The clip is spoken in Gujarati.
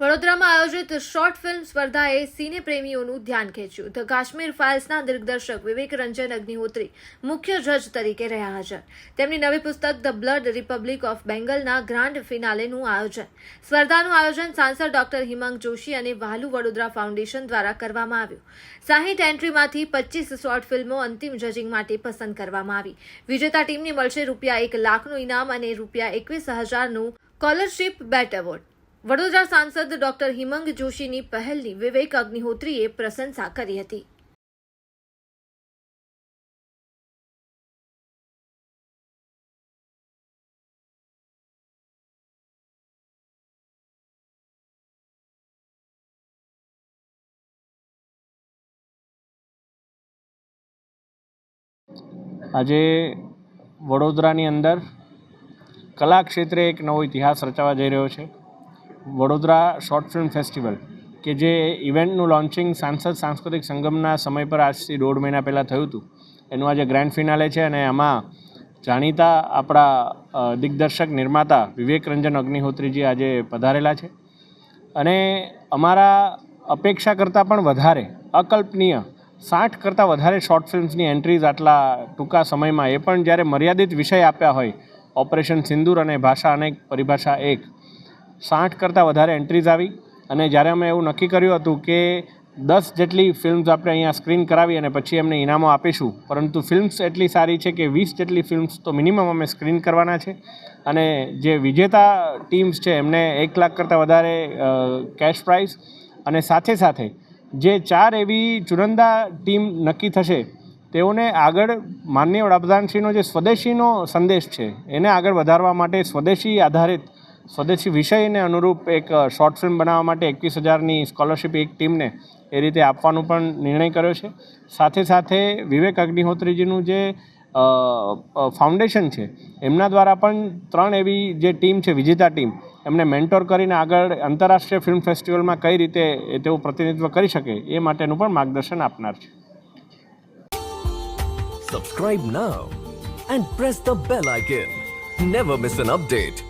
વડોદરામાં આયોજિત શોર્ટ ફિલ્મ સ્પર્ધાએ સિને પ્રેમીઓનું ધ્યાન ખેંચ્યું. ધ કાશ્મીર ફાઇલ્સના દિગ્દર્શક વિવેક રંજન અગ્નિહોત્રી મુખ્ય જજ તરીકે રહ્યા હાજર. તેમની નવી પુસ્તક ધ બ્લડ રિપબ્લિક ઓફ બેંગલના ગ્રાન્ડ ફિનાલેનું આયોજન. સ્પર્ધાનું આયોજન સાંસદ ડોક્ટર હિમાંગ જોશી અને વાલુ વડોદરા ફાઉન્ડેશન દ્વારા કરવામાં આવ્યું. સાહીઠ એન્ટ્રીમાંથી પચીસ શોર્ટ ફિલ્મો અંતિમ જજિંગ માટે પસંદ કરવામાં આવી. વિજેતા ટીમને મળશે રૂપિયા એક લાખનું ઇનામ અને રૂપિયા એકવીસ હજારનું સ્કોલરશીપ બેટ એવોર્ડ. વડોદરા સાંસદ ડોક્ટર હિમંગ જોશીની પહેલની વિવેક અગ્નિહોત્રીએ પ્રશંસા કરી હતી. આજે વડોદરાની અંદર કલા ક્ષેત્રે એક નવો ઇતિહાસ રચાવા જઈ રહ્યો છે. વડોદરા શોર્ટ ફિલ્મ ફેસ્ટિવલ, કે જે ઇવેન્ટનું લોન્ચિંગ સાંસદ સાંસ્કૃતિક સંગમના સમય પર આજથી દોઢ મહિના પહેલાં થયું હતું. એનું આજે ગ્રાન્ડ ફિનાલે છે અને એમાં જાણીતા આપણા દિગ્દર્શક નિર્માતા વિવેક રંજન અગ્નિહોત્રીજી આજે પધારેલા છે. અને અમારા અપેક્ષા કરતાં પણ વધારે અકલ્પનીય સાઠ કરતાં વધારે શોર્ટ ફિલ્મ્સની એન્ટ્રીઝ આટલા ટૂંકા સમયમાં, એ પણ જ્યારે મર્યાદિત વિષય આપ્યા હોય, ઓપરેશન સિંદૂર અને ભાષા અનેક, પરિભાષા એક સાઠ કરતાં વધારે એન્ટ્રીઝ આવી. અને જ્યારે અમે એવું નક્કી કર્યું હતું કે દસ જેટલી ફિલ્મ્સ આપણે અહીંયા સ્ક્રીન કરાવી અને પછી એમને ઇનામો આપીશું, પરંતુ ફિલ્મ્સ એટલી સારી છે કે વીસ જેટલી ફિલ્મ્સ તો મિનિમમ અમે સ્ક્રીન કરવાના છે. અને જે વિજેતા ટીમ્સ છે, એમને એક લાખ કરતાં વધારે કેશ પ્રાઇઝ અને સાથે સાથે જે ચાર એવી ચુનંદા ટીમ નક્કી થશે, તેઓને આગળ માનનીય વડાપ્રધાનશ્રીનો જે સ્વદેશીનો સંદેશ છે, એને આગળ વધારવા માટે સ્વદેશી આધારિત સ્વદેશી વિષયને અનુરૂપ એક શોર્ટ ફિલ્મ બનાવવા માટે એકવીસ હજારની સ્કોલરશિપ એક ટીમને એ રીતે આપવાનો પણ નિર્ણય કર્યો છે. સાથે સાથે વિવેક અગ્નિહોત્રીજીનું જે ફાઉન્ડેશન છે, એમના દ્વારા પણ ત્રણ એવી જે ટીમ છે, વિજેતા ટીમ, એમને મેન્ટોર કરીને આગળ આંતરરાષ્ટ્રીય ફિલ્મ ફેસ્ટિવલમાં કઈ રીતે તેઓ પ્રતિનિધિત્વ કરી શકે એ માટેનું પણ માર્ગદર્શન આપનાર છે. Subscribe now and press the bell icon never miss an update.